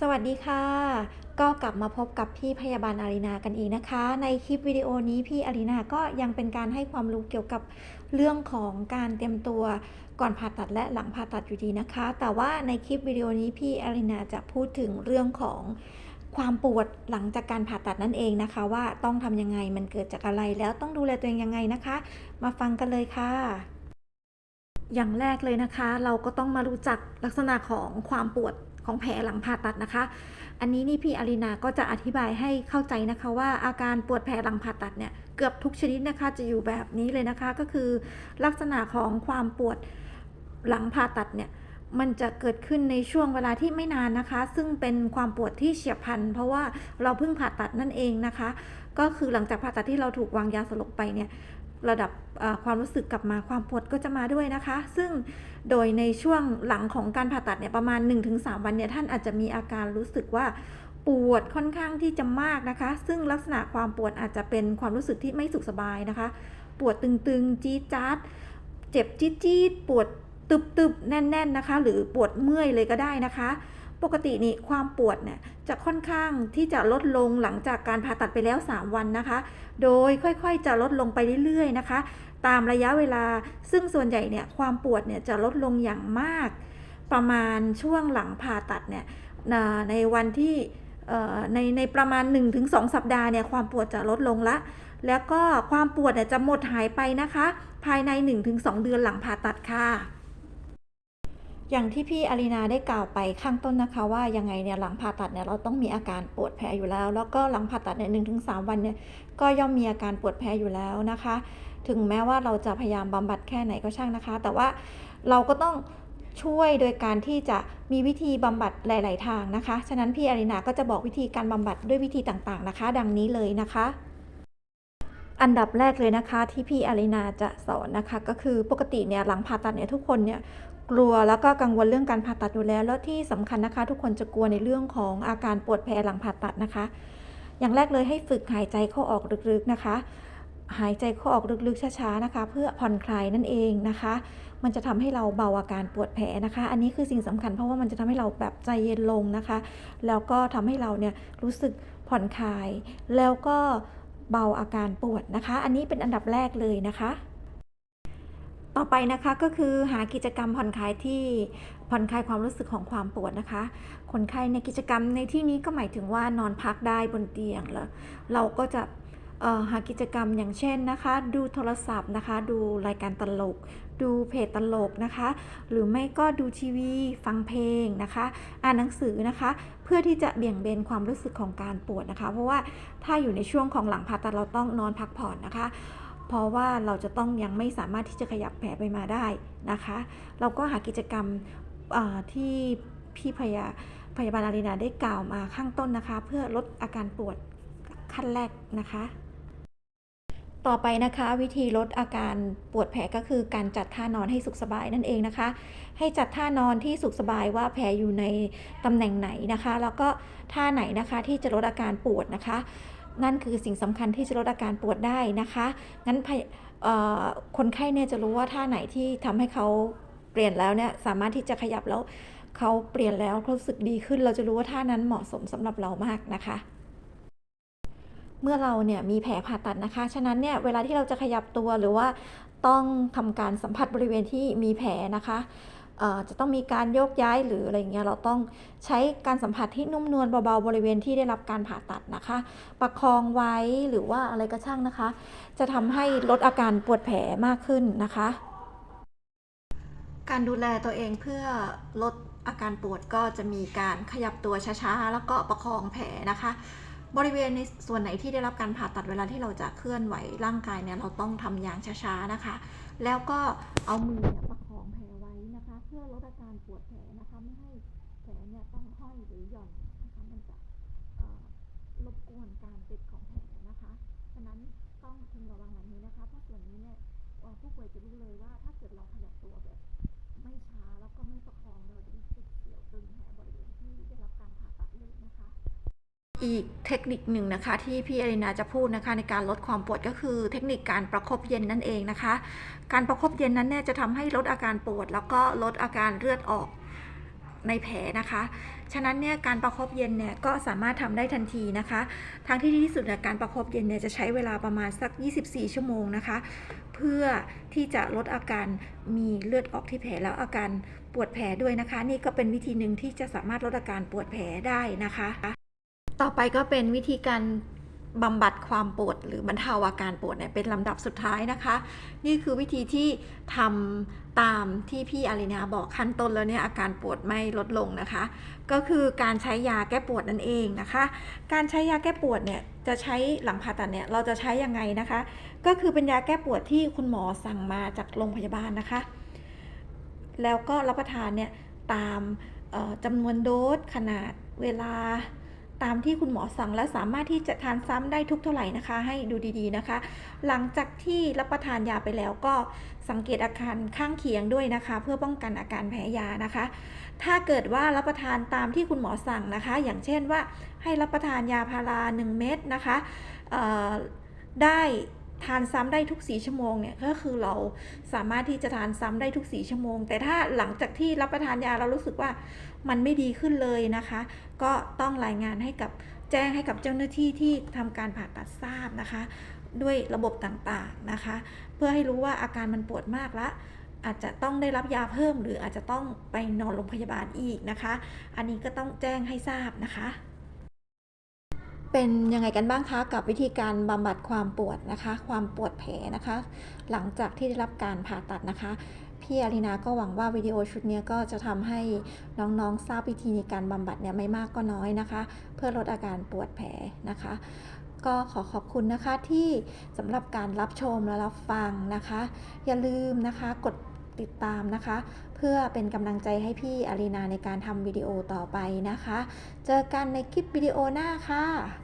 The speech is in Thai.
สวัสดีค่ะ ก็กลับมาพบกับพี่พยาบาลอารีนากันอีกนะคะ ในคลิปวิดีโอนี้พี่อารีนาก็ยังเป็นการให้ความรู้เกี่ยวกับเรื่องของการเตรียมตัวก่อนผ่าตัดและหลังผ่าตัดอยู่ดีนะคะ แต่ว่าในคลิปวิดีโอนี้พี่อารีนาจะพูดถึงเรื่องของความปวดหลังจากการผ่าตัดนั่นเองนะคะ ว่าต้องทำยังไงมันเกิดจากอะไรแล้วต้องดูแลตัวเองยังไงนะคะ มาฟังกันเลยค่ะอย่างแรกเลยนะคะ เราก็ต้องมารู้จักลักษณะของความปวด ของแผลหลังผ่าตัดนะคะ อันนี้นี่พี่อารีนาก็จะอธิบายให้เข้าใจนะคะว่าอาการปวดแผลหลังผ่าตัดเนี่ยเกือบทุกชนิดนะคะจะอยู่แบบนี้เลยนะคะ ก็คือลักษณะของความปวดหลังผ่าตัดเนี่ยมันจะเกิดขึ้นในช่วงเวลาที่ไม่นานนะคะ ซึ่งเป็นความปวดที่เฉียบพลัน เพราะว่าเราเพิ่งผ่าตัดนั่นเองนะคะ ก็คือหลังจากผ่าตัดที่เราถูกวางยาสลบไปเนี่ย ระดับความรู้สึกกลับมาความปวดก็จะมาด้วยนะคะ ซึ่งโดยในช่วงหลังของการผ่าตัดเนี่ยประมาณ 1-3 วันเนี่ยท่านอาจจะมีอาการรู้สึกว่าปวดค่อนข้างที่จะมากนะคะ ซึ่งลักษณะความปวดอาจจะเป็นความรู้สึกที่ไม่สุขสบายนะคะ ปวดตึงๆ จี๊ดจ๊าดเจ็บจี๊ดจี๊ดปวดตึบๆ แน่น ๆ นะคะ หรือปวดเมื่อยเลยก็ได้นะคะ ปกตินี่ความปวดเนี่ยจะค่อนข้างที่จะลดลงหลังจากการผ่าตัดไปแล้ว 3 วันนะคะ โดยค่อยๆ จะลดลงไปเรื่อยๆนะคะ ตามระยะเวลา ซึ่งส่วนใหญ่เนี่ยความปวดเนี่ยจะลดลงอย่างมาก ประมาณช่วงหลังผ่าตัดเนี่ยในวันที่ในในประมาณ 1-2 สัปดาห์เนี่ยความปวดจะลดลงละ แล้วก็ความปวดเนี่ยจะหมดหายไปนะคะ ภายใน 1-2 เดือนหลังผ่าตัดค่ะ อย่างที่พี่อารีนาได้กล่าวไปข้างต้นนะคะ ว่ายังไงเนี่ยหลังผ่าตัดเนี่ยเราต้องมีอาการปวดแผลอยู่แล้ว แล้วก็หลังผ่าตัดเนี่ยหนึ่งถึงสามวันเนี่ยก็ย่อมมีอาการปวดแผลอยู่แล้วนะคะ ถึงแม้ว่าเราจะพยายามบำบัดแค่ไหนก็ช่างนะคะ แต่ว่าเราก็ต้องช่วยโดยการที่จะมีวิธีบำบัดหลาย ๆ ทางนะคะ ฉะนั้นพี่อารีนาก็จะบอกวิธีการบำบัดด้วยวิธีต่าง ๆ นะคะ ดังนี้เลยนะคะ อันดับแรกเลยนะคะที่พี่อารีนาจะสอนนะคะ ก็คือปกติเนี่ยหลังผ่าตัดเนี่ยทุกคนเนี่ย กลัวแล้วก็กังวลเรื่องการผ่าตัดอยู่แล้ว แล้วที่สำคัญนะคะ ทุกคนจะกลัวในเรื่องของอาการปวดแผลหลังผ่าตัดนะคะ อย่างแรกเลยให้ฝึกหายใจเข้าออกลึกๆนะคะ หายใจเข้าออกลึกๆช้าๆนะคะ เพื่อผ่อนคลายนั่นเองนะคะ มันจะทำให้เราเบาอาการปวดแผลนะคะ อันนี้คือสิ่งสำคัญเพราะว่ามันจะทำให้เราแบบใจเย็นลงนะคะ แล้วก็ทำให้เราเนี่ยรู้สึกผ่อนคลาย แล้วก็เบาอาการปวดนะคะ อันนี้เป็นอันดับแรกเลยนะคะ ต่อไปนะคะก็คือหากิจกรรมผ่อนคลายที่ผ่อนคลายความรู้สึกของความปวดนะคะ คนไข้ในกิจกรรมในที่นี้ก็หมายถึงว่านอนพักได้บนเตียงแล้วเราก็จะหากิจกรรมอย่างเช่นนะคะ ดูโทรศัพท์นะคะ ดูรายการตลก ดูเพจตลกนะคะ หรือไม่ก็ดูทีวีฟังเพลงนะคะ อ่านหนังสือนะคะ เพื่อที่จะเบี่ยงเบนความรู้สึกของการปวดนะคะ เพราะว่าถ้าอยู่ในช่วงของหลังผ่าตัดเราต้องนอนพักผ่อนนะคะ เพราะว่าเราจะต้องยังไม่สามารถที่จะขยับแผลไปมาได้นะคะ เราก็หากิจกรรมที่พี่พยาพยาบาลอารีนาได้กล่าวมาข้างต้นนะคะ เพื่อลดอาการปวดขั้นแรกนะคะ ต่อไปนะคะวิธีลดอาการปวดแผลก็คือการจัดท่านอนให้สุขสบายนั่นเองนะคะ ให้จัดท่านอนที่สุขสบายว่าแผลอยู่ในตำแหน่งไหนนะคะ แล้วก็ท่าไหนนะคะที่จะลดอาการปวดนะคะ นั่นคือสิ่งสำคัญที่จะลดอาการปวดได้นะคะ งั้นคนไข้เนี่ยจะรู้ว่าท่าไหนที่ทำให้เขาเปลี่ยนแล้วเนี่ยสามารถที่จะขยับแล้วเขาเปลี่ยนแล้วรู้สึกดีขึ้น เราจะรู้ว่าท่านั้นเหมาะสมสำหรับเรามากนะคะเมื่อเราเนี่ยมีแผลผ่าตัดนะคะ ฉะนั้นเนี่ยเวลาที่เราจะขยับตัวหรือว่าต้องทำการสัมผัสบริเวณที่มีแผลนะคะ จะต้องมีการโยกย้ายหรืออะไรเงี้ยเราต้องใช้การสัมผัสที่นุ่มนวลเบาๆบริเวณที่ได้รับการผ่าตัดนะคะ ประคองไว้หรือว่าอะไรก็ช่างนะคะ จะทำให้ลดอาการปวดแผลมากขึ้นนะคะ การดูแลตัวเองเพื่อลดอาการปวดก็จะมีการขยับตัวช้าๆ แล้วก็ประคองแผลนะคะ บริเวณในส่วนไหนที่ได้รับการผ่าตัดเวลาที่เราจะเคลื่อนไหวร่างกายเนี่ยเราต้องทำอย่างช้าๆนะคะ แล้วก็เอามือประ พื่อลดอาการปวดแผลนะคะไม่ให้แผลเนี่ยต้องห้อยหรือหย่อนนะคะมันจะรบกวนการติดของแผลนะคะฉะนั้นต้องพึงระวังแบบนี้นะคะ เพราะส่วนนี้เนี่ยเอ่อผู้ป่วยจะรู้เลยว่าถ้าเกิดเราขยับตัวแบบไม่ช้าแล้วก็ไม่ประคองเราจะมีสิ่เสียวตึงแผลบริเวณที่ได้รับการผ่าตัดเลยนะคะ อีกเทคนิคหนึ่งนะคะ ที่พี่อรีนาจะพูดนะคะ ในการลดความปวดก็คือเทคนิคการประคบเย็นนั่นเองนะคะ การประคบเย็นนั้นเนี่ยจะทำให้ลดอาการปวด แล้วก็ลดอาการเลือดออกในแผลนะคะ ฉะนั้นเนี่ยการประคบเย็นเนี่ยก็สามารถทำได้ทันทีนะคะ ทางที่ดีที่สุดเนี่ยการประคบเย็นเนี่ยจะใช้เวลาประมาณสัก 24 ชั่วโมงนะคะ เพื่อที่จะลดอาการมีเลือดออกที่แผลแล้วอาการปวดแผลด้วยนะคะ นี่ก็เป็นวิธีหนึ่งที่จะสามารถลดอาการปวดแผลได้นะคะ ต่อไปก็เป็นวิธีการบำบัดความปวดหรือบรรเทาอาการปวดเนี่ยเป็นลำดับสุดท้ายนะคะ นี่คือวิธีที่ทำตามที่พี่อารีนาบอกขั้นต้นแล้วเนี่ยอาการปวดไม่ลดลงนะคะ ก็คือการใช้ยาแก้ปวดนั่นเองนะคะ การใช้ยาแก้ปวดเนี่ยจะใช้หลังผ่าตัดเนี่ยเราจะใช้ยังไงนะคะ ก็คือเป็นยาแก้ปวดที่คุณหมอสั่งมาจากโรงพยาบาลนะคะ แล้วก็รับประทานเนี่ยตามจำนวนโดสขนาดเวลา ตามที่คุณหมอสั่งและสามารถที่จะทานซ้ำได้ทุกเท่าไหร่นะคะ ให้ดูดีๆนะคะ หลังจากที่รับประทานยาไปแล้วก็สังเกตอาการข้างเคียงด้วยนะคะ เพื่อป้องกันอาการแพ้ยานะคะ ถ้าเกิดว่ารับประทานตามที่คุณหมอสั่งนะคะ อย่างเช่นว่าให้รับประทานยาพารา 1 เม็ดนะคะได้ ทานซ้ำได้ทุก4ชั่วโมงเนี่ยก็คือเราสามารถที่จะทานซ้ำได้ทุก4ชั่วโมง แต่ถ้าหลังจากที่รับประทานยาเรารู้สึกว่ามันไม่ดีขึ้นเลยนะคะ ก็ต้องรายงานให้กับแจ้งให้กับเจ้าหน้าที่ที่ทำการผ่าตัดทราบนะคะ ด้วยระบบต่างๆนะคะ เพื่อให้รู้ว่าอาการมันปวดมากละอาจจะต้องได้รับยาเพิ่ม หรืออาจจะต้องไปนอนโรงพยาบาลอีกนะคะ อันนี้ก็ต้องแจ้งให้ทราบนะคะ เป็นยังไงกันบ้างคะกับวิธีการบำบัดความปวดนะคะ ความปวดแผลนะคะ หลังจากที่ได้รับการผ่าตัดนะคะพี่อารีนาก็หวังว่าวิดีโอชุดนี้ก็จะทำให้น้องๆทราบวิธีในการบำบัดเนี่ยไม่มากก็น้อยนะคะ เพื่อลดอาการปวดแผลนะคะ ก็ขอขอบคุณนะคะที่สำหรับการรับชมและรับฟังนะคะ อย่าลืมนะคะกดติดตามนะคะ เพื่อเป็นกำลังใจให้พี่อารีนาในการทำวิดีโอต่อไปนะคะ เจอกันในคลิปวิดีโอหน้าค่ะ